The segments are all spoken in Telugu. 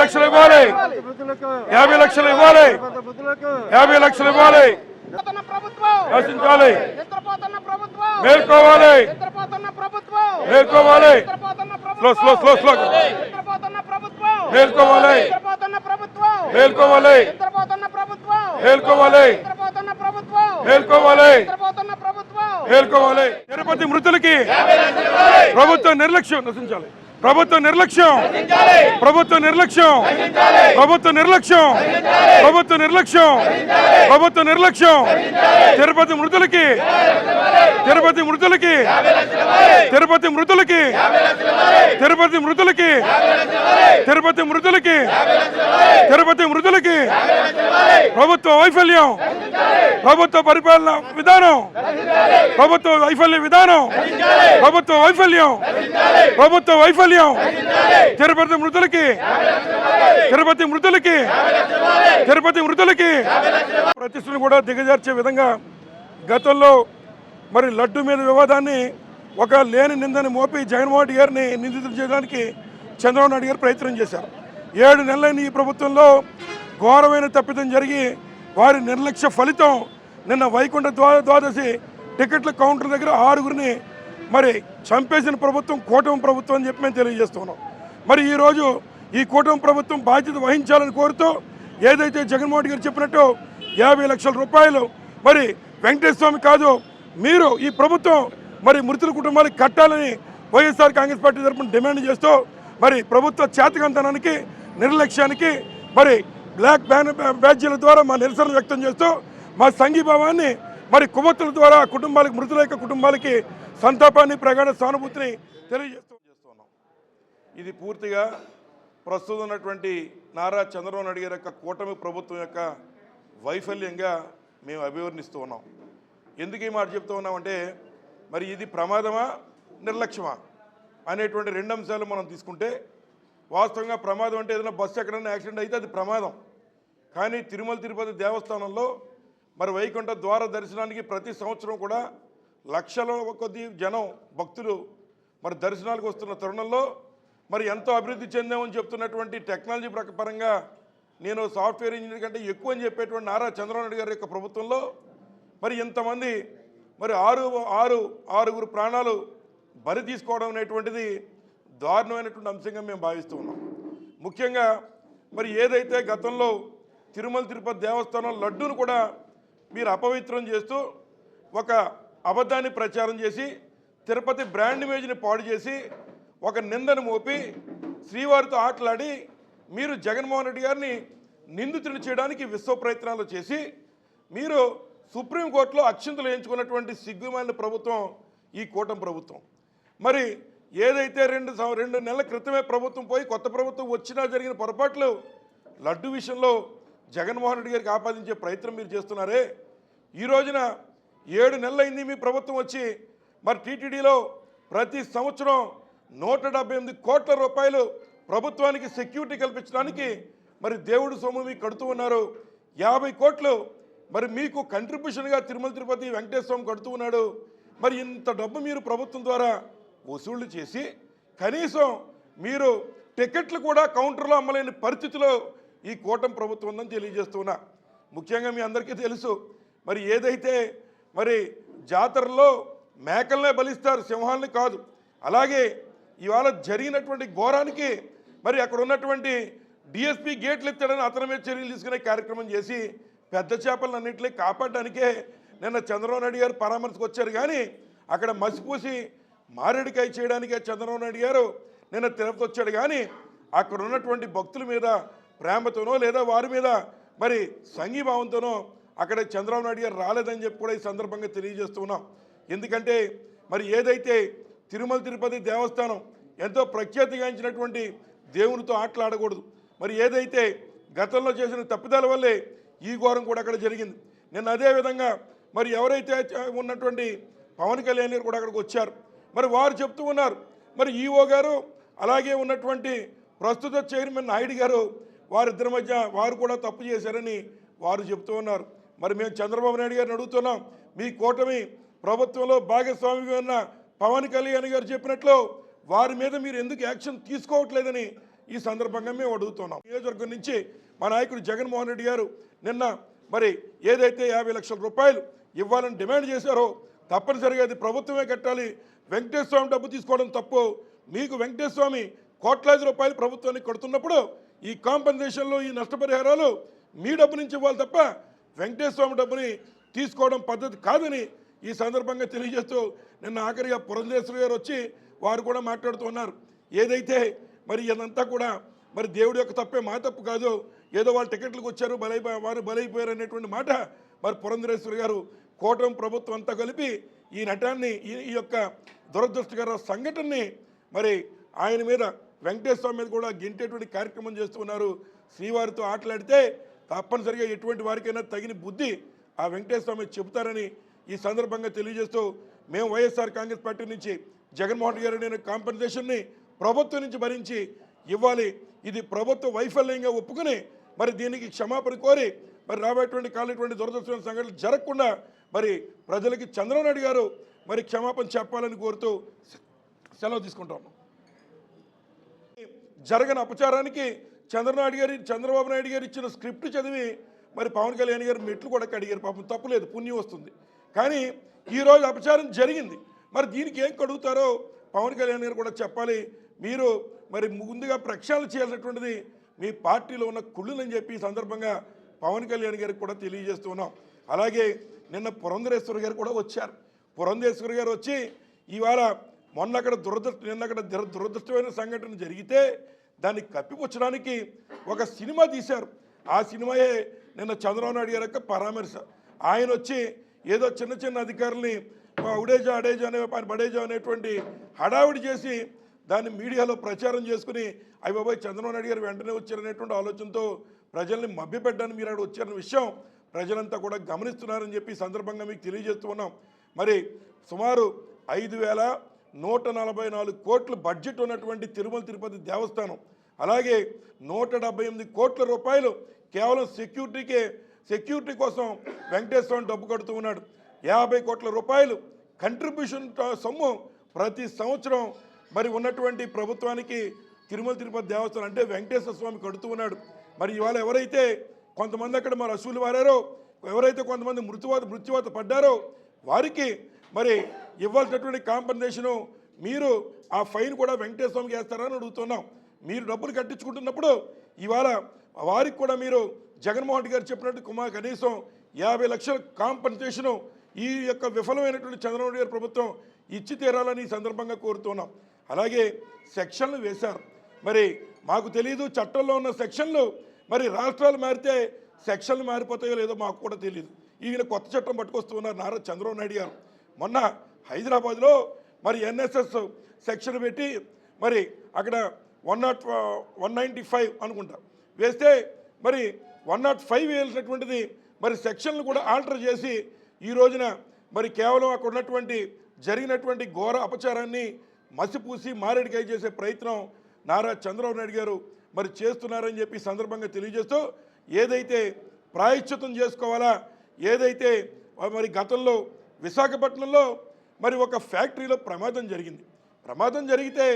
లక్షలు ఇవ్వాలి యాభై లక్షలు ఇవ్వాలి యాభై లక్షలు ఇవ్వాలి నిద్రపోతున్న మేల్కోవాలి మేల్కోవాలి స్లో స్లో స్లో స్లో మేల్కోవాలి మేల్కోవాలి మేల్కోవాలి మేల్కోవాలి మేల్కోవాలి తిరుపతి మృతులకి ప్రభుత్వం నిర్లక్ష్యం నశించాలి ప్రభుత్వ నిర్లక్ష్యం. ప్రభుత్వ నిర్లక్ష్యం. ప్రభుత్వ నిర్లక్ష్యం. ప్రభుత్వ నిర్లక్ష్యం. ప్రభుత్వ నిర్లక్ష్యం. తిరుపతి మృతులకి. తిరుపతి మృతులకి. తిరుపతి మృతులకి. తిరుపతి మృతులకి. తిరుపతి మృతులకి. తిరుపతి మృతులకి. ప్రభుత్వ వైఫల్యం. ప్రభుత్వ పరిపాలన విధానం. ప్రభుత్వ వైఫల్య విధానం. ప్రభుత్వ వైఫల్యం. ప్రభుత్వ వైఫల్యం. తిరుపతి మృతులకి. తిరుపతి మృతులకి. తిరుపతి మృతులకి. ప్రతిష్టను కూడా దిగజార్చే విధంగా గతంలో మరి లడ్డు మీద వివాదాన్ని ఒక లేని నిందని మోపి జగన్మోహన్ రెడ్డి గారిని నిందితులు చేయడానికి చంద్రబాబు నాయుడు గారు ప్రయత్నం చేశారు. ఏడు నెలలైన ఈ ప్రభుత్వంలో ఘోరమైన తప్పిదం జరిగి వారి నిర్లక్ష్య ఫలితం నిన్న వైకుంఠ ద్వా ద్వాదశి టికెట్ల కౌంటర్ దగ్గర ఆరుగురిని మరి చంపేసిన ప్రభుత్వం కూటమి ప్రభుత్వం అని చెప్పి మేము తెలియజేస్తున్నాం. మరి ఈరోజు ఈ కూటమి ప్రభుత్వం బాధ్యత వహించాలని కోరుతూ ఏదైతే జగన్మోహన్ గారు చెప్పినట్టు యాభై లక్షల రూపాయలు మరి వెంకటేశ్వర స్వామి కాదు మీరు ఈ ప్రభుత్వం మరి మృతుల కుటుంబాలకు కట్టాలని Y S R Congress party తరఫున డిమాండ్ చేస్తూ మరి ప్రభుత్వ చేతకంతనానికి నిర్లక్ష్యానికి మరి బ్లాక్ బ్యాన్ బ్యాడ్జీల ద్వారా మా నిరసన వ్యక్తం చేస్తూ మా సంఘీభావాన్ని మరి కుమతుల ద్వారా కుటుంబాలకు మృతుల యొక్క కుటుంబాలకి సంతాపాన్ని ప్రగాఢ సానుభూతిని తెలియజేస్తూ చేస్తున్నాం. ఇది పూర్తిగా ప్రస్తుతం ఉన్నటువంటి నారా చంద్రబాబు నాయుడు గారి యొక్క కూటమి ప్రభుత్వం యొక్క వైఫల్యంగా మేము అభివర్ణిస్తూ ఉన్నాం. ఎందుకు ఈ మాట చెప్తూ ఉన్నామంటే మరి ఇది ప్రమాదమా నిర్లక్ష్యమా అనేటువంటి రెండు అంశాలు మనం తీసుకుంటే వాస్తవంగా ప్రమాదం అంటే ఏదైనా బస్సు ఎక్కడైనా యాక్సిడెంట్ అయితే అది ప్రమాదం. కానీ తిరుమల తిరుపతి దేవస్థానంలో మరి వైకుంఠ ద్వార దర్శనానికి ప్రతి సంవత్సరం కూడా లక్షల కొద్ది జనం భక్తులు మరి దర్శనాలకు వస్తున్న తరుణంలో మరి ఎంతో అభివృద్ధి చెందామని చెప్తున్నటువంటి టెక్నాలజీ పరంగా నేను సాఫ్ట్వేర్ ఇంజనీర్ కంటే ఎక్కువ అని చెప్పేటువంటి నారా చంద్రబాబు నాయుడు గారి యొక్క ప్రభుత్వంలో మరి ఇంతమంది మరి ఆరు ఆరు ఆరుగురు ప్రాణాలు బలి తీసుకోవడం అనేటువంటిది దారుణమైనటువంటి అంశంగా మేము భావిస్తూ ఉన్నాం. ముఖ్యంగా మరి ఏదైతే గతంలో తిరుమల తిరుపతి దేవస్థానం లడ్డూను కూడా మీరు అపవిత్రం చేస్తూ ఒక అబద్ధాన్ని ప్రచారం చేసి తిరుపతి బ్రాండ్ ఇమేజ్ని పాడు చేసి ఒక నిందను మోపి శ్రీవారితో ఆటలాడి మీరు జగన్మోహన్ రెడ్డి గారిని నిందితులు చేయడానికి విశ్వ ప్రయత్నాలు చేసి మీరు సుప్రీంకోర్టులో అక్షింతలు వేయించుకున్నటువంటి సిగ్గుమైన ప్రభుత్వం ఈ కూటమి ప్రభుత్వం. మరి ఏదైతే రెండు రెండు నెలల క్రితమే ప్రభుత్వం పోయి కొత్త ప్రభుత్వం వచ్చినా జరిగిన పొరపాట్లు లడ్డు విషయంలో జగన్మోహన్ రెడ్డి గారికి ఆపాదించే ప్రయత్నం మీరు చేస్తున్నారే? ఈ రోజున ఏడు నెలలైంది మీ ప్రభుత్వం వచ్చి మరి టీటీడీలో ప్రతి సంవత్సరం నూట డెబ్బై ఎనిమిది కోట్ల రూపాయలు ప్రభుత్వానికి సెక్యూరిటీ కల్పించడానికి మరి దేవుడు సొమ్ము మీకు కడుతూ ఉన్నారు. యాభై కోట్లు మరి మీకు కంట్రిబ్యూషన్గా తిరుమల తిరుపతి వెంకటేశ్వరం కడుతూ ఉన్నాడు. మరి ఇంత డబ్బు మీరు ప్రభుత్వం ద్వారా వసూళ్ళు చేసి కనీసం మీరు టికెట్లు కూడా కౌంటర్లో అమ్మలేని పరిస్థితిలో ఈ కూటమి ప్రభుత్వం ఉందని తెలియజేస్తున్నా ముఖ్యంగా మీ అందరికీ తెలుసు మరి ఏదైతే మరి జాతరలో మేకలనే బలిస్తారు సింహాలని కాదు అలాగే ఇవాళ జరిగినటువంటి ఘోరానికి మరి అక్కడ ఉన్నటువంటి డిఎస్పీ గేట్లు ఎత్తాడని అతని మీద చర్యలు తీసుకునే కార్యక్రమం చేసి పెద్ద చేపలను అన్నింటినీ కాపాడడానికే నిన్న చంద్రబాబు నాయుడు గారు పరామర్శకు వచ్చారు. కానీ అక్కడ మసిపూసి మారేడుకాయ చేయడానికే చంద్రబాబు నాయుడు గారు నిన్న తిరుపతి వచ్చాడు. కానీ అక్కడ ఉన్నటువంటి భక్తుల మీద ప్రేమతోనో లేదా వారి మీద మరి సంఘీభావంతోనో అక్కడ చంద్రబాబు నాయుడు గారు రాలేదని చెప్పి కూడా ఈ సందర్భంగా తెలియజేస్తున్నాం ఎందుకంటే మరి ఏదైతే తిరుమల తిరుపతి దేవస్థానం ఎంతో ప్రఖ్యాతిగాంచినటువంటి దేవునితో ఆటలాడకూడదు. మరి ఏదైతే గతంలో చేసిన తప్పిదాల వల్లే ఈ ఘోరం కూడా అక్కడ జరిగింది. నిన్న అదే విధంగా మరి ఎవరైతే ఉన్నటువంటి పవన్ కళ్యాణ్ గారు కూడా అక్కడికి వచ్చారు. మరి వారు చెప్తూ ఉన్నారు. మరి ఈఓ గారు అలాగే ఉన్నటువంటి ప్రస్తుత చైర్మన్ నాయుడు గారు వారిద్దరి మధ్య వారు కూడా తప్పు చేశారని వారు చెప్తూ ఉన్నారు. మరి మేము చంద్రబాబు నాయుడు గారిని అడుగుతున్నాం. మీ కూటమి ప్రభుత్వంలో భాగస్వామిగా ఉన్న పవన్ కళ్యాణ్ గారు చెప్పినట్లు వారి మీద మీరు ఎందుకు యాక్షన్ తీసుకోవట్లేదని ఈ సందర్భంగా మేము అడుగుతున్నాం. నియోజకవర్గం నుంచి మా నాయకుడు జగన్మోహన్ రెడ్డి గారు నిన్న మరి ఏదైతే యాభై లక్షల రూపాయలు ఇవ్వాలని డిమాండ్ చేశారో తప్పనిసరిగా అది ప్రభుత్వమే కట్టాలి. వెంకటేశ్వర స్వామి డబ్బు తీసుకోవడం తప్పు. మీకు వెంకటేశ్వర స్వామి కోట్లాది రూపాయలు ప్రభుత్వానికి కొడుతున్నప్పుడు ఈ కాంపెన్సేషన్లో ఈ నష్టపరిహారాలు మీ డబ్బు నుంచి ఇవ్వాలి తప్ప వెంకటేశ్వర స్వామి డబ్బుని తీసుకోవడం పద్ధతి కాదని ఈ సందర్భంగా తెలియజేస్తూ నిన్న ఆఖరిగా పురంధేశ్వరి గారు వచ్చి వారు కూడా మాట్లాడుతున్నారు ఏదైతే మరి ఇదంతా కూడా మరి దేవుడి యొక్క తప్పే మా తప్పు కాదు. ఏదో వాళ్ళు టికెట్లకు వచ్చారు బలైపో వారు బలైపోయారు అనేటువంటి మాట మరి పురంధరేశ్వరి గారు కూటమి ప్రభుత్వం అంతా కలిపి ఈ నటాన్ని ఈ ఈ యొక్క దురదృష్టకర సంఘటనని మరి ఆయన మీద వెంకటేశ్వర స్వామి మీద కూడా గింటేటువంటి కార్యక్రమం చేస్తున్నారు శ్రీవారితో ఆటలాడితే తప్పనిసరిగా ఎటువంటి వారికైనా తగిన బుద్ధి ఆ వెంకటేశ్వర స్వామి చెబుతారని ఈ సందర్భంగా తెలియజేస్తూ మేము వైఎస్ఆర్ కాంగ్రెస్ పార్టీ నుంచి జగన్మోహన్ గారు నేను కాంపెన్సేషన్ని ప్రభుత్వం నుంచి భరించి ఇవ్వాలి. ఇది ప్రభుత్వ వైఫల్యంగా ఒప్పుకుని మరి దీనికి క్షమాపణ కోరి మరి రాబోయేటువంటి కాలేటువంటి దురదృష్టమైన సంఘటనలు జరగకుండా మరి ప్రజలకి చంద్రబాబు నాయుడు గారు మరి క్షమాపణ చెప్పాలని కోరుతూ సెలవు తీసుకుంటాము. జరగని అపచారానికి చంద్రనాయుడు గారి చంద్రబాబు నాయుడు గారు ఇచ్చిన స్క్రిప్ట్ చదివి మరి పవన్ కళ్యాణ్ గారు మెట్లు కూడా కడిగారు. పాపం తప్పులేదు పుణ్యం వస్తుంది. కానీ ఈరోజు అపచారం జరిగింది. మరి దీనికి ఏం కడుగుతారో పవన్ కళ్యాణ్ గారు కూడా చెప్పాలి. మీరు మరి ముందుగా ప్రక్షాళన చేయాల్సినటువంటిది మీ పార్టీలో ఉన్న కుళ్ళులని చెప్పి ఈ సందర్భంగా పవన్ కళ్యాణ్ గారికి కూడా తెలియజేస్తున్నాం అలాగే నిన్న పురంధరేశ్వరి గారు కూడా వచ్చారు. పురంధేశ్వరి గారు వచ్చి ఇవాళ మొన్న అక్కడ దురదృష్ట నిన్న అక్కడ దురదృష్టమైన సంఘటన జరిగితే దాన్ని కప్పిపుచ్చడానికి ఒక సినిమా తీశారు. ఆ సినిమాయే నిన్న చంద్రబాబు నాయుడు గారి యొక్క పరామర్శ. ఆయన వచ్చి ఏదో చిన్న చిన్న అధికారుల్ని ఉడేజా అడేజా అనే బడేజా అనేటువంటి హడావిడి చేసి దాన్ని మీడియాలో ప్రచారం చేసుకుని అయ్యబాబాయ్ చంద్రబాబు నాయుడు గారు వెంటనే వచ్చారనేటువంటి ఆలోచనతో ప్రజల్ని మభ్యపెట్టడానికి మీరు అక్కడ వచ్చారన్న విషయం ప్రజలంతా కూడా గమనిస్తున్నారని చెప్పి సందర్భంగా మీకు తెలియజేస్తూ ఉన్నాం. మరి సుమారు ఐదు వేల నూట నలభై నాలుగు కోట్ల బడ్జెట్ ఉన్నటువంటి తిరుమల తిరుపతి దేవస్థానం అలాగే నూట డెబ్బై ఎనిమిది కోట్ల రూపాయలు కేవలం సెక్యూరిటీకే సెక్యూరిటీ కోసం వెంకటేశ్వర స్వామి డబ్బు కడుతూ ఉన్నాడు. యాభై కోట్ల రూపాయలు కంట్రిబ్యూషన్ సొమ్ము ప్రతి సంవత్సరం మరి ఉన్నటువంటి ప్రభుత్వానికి తిరుమల తిరుపతి దేవస్థానం అంటే వెంకటేశ్వర స్వామి కడుతూ ఉన్నాడు. మరి ఇవాళ ఎవరైతే కొంతమంది అక్కడ మరి అసూలు వారారో ఎవరైతే కొంతమంది మృత్యువాత మృత్యువాత పడ్డారో వారికి మరి ఇవ్వాల్సినటువంటి కాంపన్సేషను మీరు ఆ ఫైన్ కూడా వెంకటేశ్వర స్వామికి వేస్తారని అడుగుతున్నాం. మీరు డబ్బులు కట్టించుకుంటున్నప్పుడు ఇవాళ వారికి కూడా మీరు జగన్మోహన్ రెడ్డి గారు చెప్పినట్టు కుమార్ కనీసం యాభై లక్షల కాంపన్సేషను ఈ యొక్క విఫలమైనటువంటి చంద్రబాబు గారి ప్రభుత్వం ఇచ్చి తీరాలని ఈ సందర్భంగా కోరుతున్నాం. అలాగే సెక్షన్లు వేశారు. మరి మాకు తెలియదు చట్టంలో ఉన్న సెక్షన్లు మరి రాష్ట్రాలు మారితే సెక్షన్లు మారిపోతాయో లేదో మాకు కూడా తెలియదు ఈయన కొత్త చట్టం పట్టుకొస్తున్నారు నారా చంద్రబాబు నాయుడు గారు. మొన్న హైదరాబాద్లో మరి ఎన్ఎస్ఎస్ సెక్షన్ పెట్టి మరి అక్కడ one not one ninety five అనుకుంటా వేస్తే మరి వన్ నాట్ ఫైవ్ వేయాల్సినటువంటిది మరి సెక్షన్లు కూడా ఆల్టర్ చేసి ఈ రోజున మరి కేవలం అక్కడ ఉన్నటువంటి జరిగినటువంటి ఘోర అపచారాన్ని మసిపూసి మారేడికాయ చేసే ప్రయత్నం నారా చంద్రబాబు నాయుడు గారు మరి చేస్తున్నారని చెప్పి సందర్భంగా తెలియజేస్తూ ఏదైతే ప్రాయశ్చితం చేసుకోవాలా ఏదైతే మరి గతంలో విశాఖపట్నంలో మరి ఒక ఫ్యాక్టరీలో ప్రమాదం జరిగింది. ప్రమాదం జరిగితే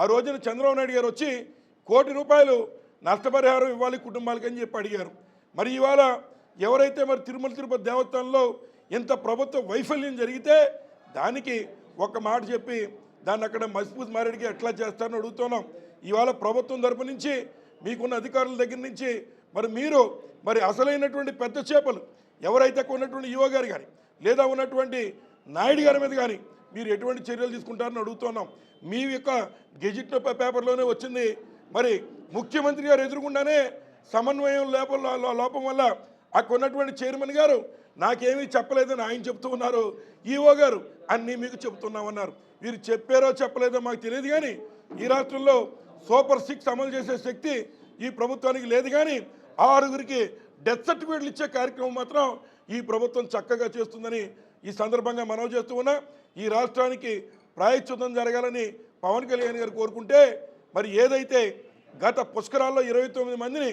ఆ రోజున చంద్రబాబు నాయుడు గారు వచ్చి కోటి రూపాయలు నష్టపరిహారం ఇవ్వాలి కుటుంబాలకి అని చెప్పి అడిగారు. మరి ఇవాళ ఎవరైతే మరి తిరుమల తిరుపతి దేవస్థానంలో ఇంత ప్రభుత్వ వైఫల్యం జరిగితే దానికి ఒక మాట చెప్పి దాన్ని అక్కడ మసిపూసి మారేడికి ఎట్లా చేస్తారని అడుగుతున్నాం. ఇవాళ ప్రభుత్వం తరపు నుంచి మీకున్న అధికారుల దగ్గర నుంచి మరి మీరు మరి అసలైనటువంటి పెద్ద చేపలు ఎవరైతే ఉన్నటువంటి యువ గారు కానీ లేదా ఉన్నటువంటి నాయుడు గారి మీద కానీ మీరు ఎటువంటి చర్యలు తీసుకుంటారని అడుగుతున్నాం మీ యొక్క గెజిట్ పేపర్లోనే వచ్చింది. మరి ముఖ్యమంత్రి గారు ఎదురుగుండానే సమన్వయం లోపం లోపం వల్ల అక్కడ ఉన్నటువంటి చైర్మన్ గారు నాకేమీ చెప్పలేదని ఆయన చెప్తూ ఉన్నారు. ఈఓ గారు అన్నీ మీకు చెప్తున్నామన్నారు మీరు చెప్పారో చెప్పలేదో మాకు తెలియదు కానీ ఈ రాష్ట్రంలో సూపర్ సిక్స్ అమలు చేసే శక్తి ఈ ప్రభుత్వానికి లేదు కానీ ఆరుగురికి డెత్ సర్టిఫికేట్లు ఇచ్చే కార్యక్రమం మాత్రం ఈ ప్రభుత్వం చక్కగా చేస్తుందని ఈ సందర్భంగా మనవి చేస్తూ ఉన్నా ఈ రాష్ట్రానికి ప్రాయశ్చితం జరగాలని పవన్ కళ్యాణ్ గారు కోరుకుంటే మరి ఏదైతే గత పుష్కరాల్లో ఇరవై తొమ్మిది మందిని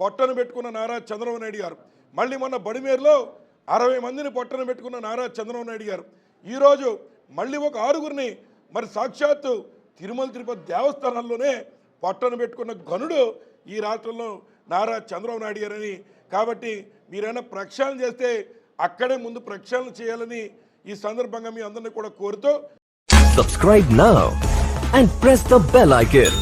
పొట్టను పెట్టుకున్న నారా చంద్రబాబు నాయుడు గారు మళ్ళీ మొన్న బడిమేరులో అరవై మందిని పొట్టను పెట్టుకున్న నారా చంద్రబాబు నాయుడు గారు ఈరోజు మళ్ళీ ఒక ఆరుగురిని మరి సాక్షాత్తు తిరుమల తిరుపతి దేవస్థానంలోనే పొట్టను పెట్టుకున్న ఘనుడు ఈ రాష్ట్రంలో నారా చంద్రబాబు నాయుడు గారని కాబట్టి మీరైనా ప్రక్షాళన చేస్తే అక్కడే ముందు ప్రక్షాళన చేయాలని ఈ సందర్భంగా మీ అందరినీ కూడా కోరుతూ subscribe now and press the bell icon.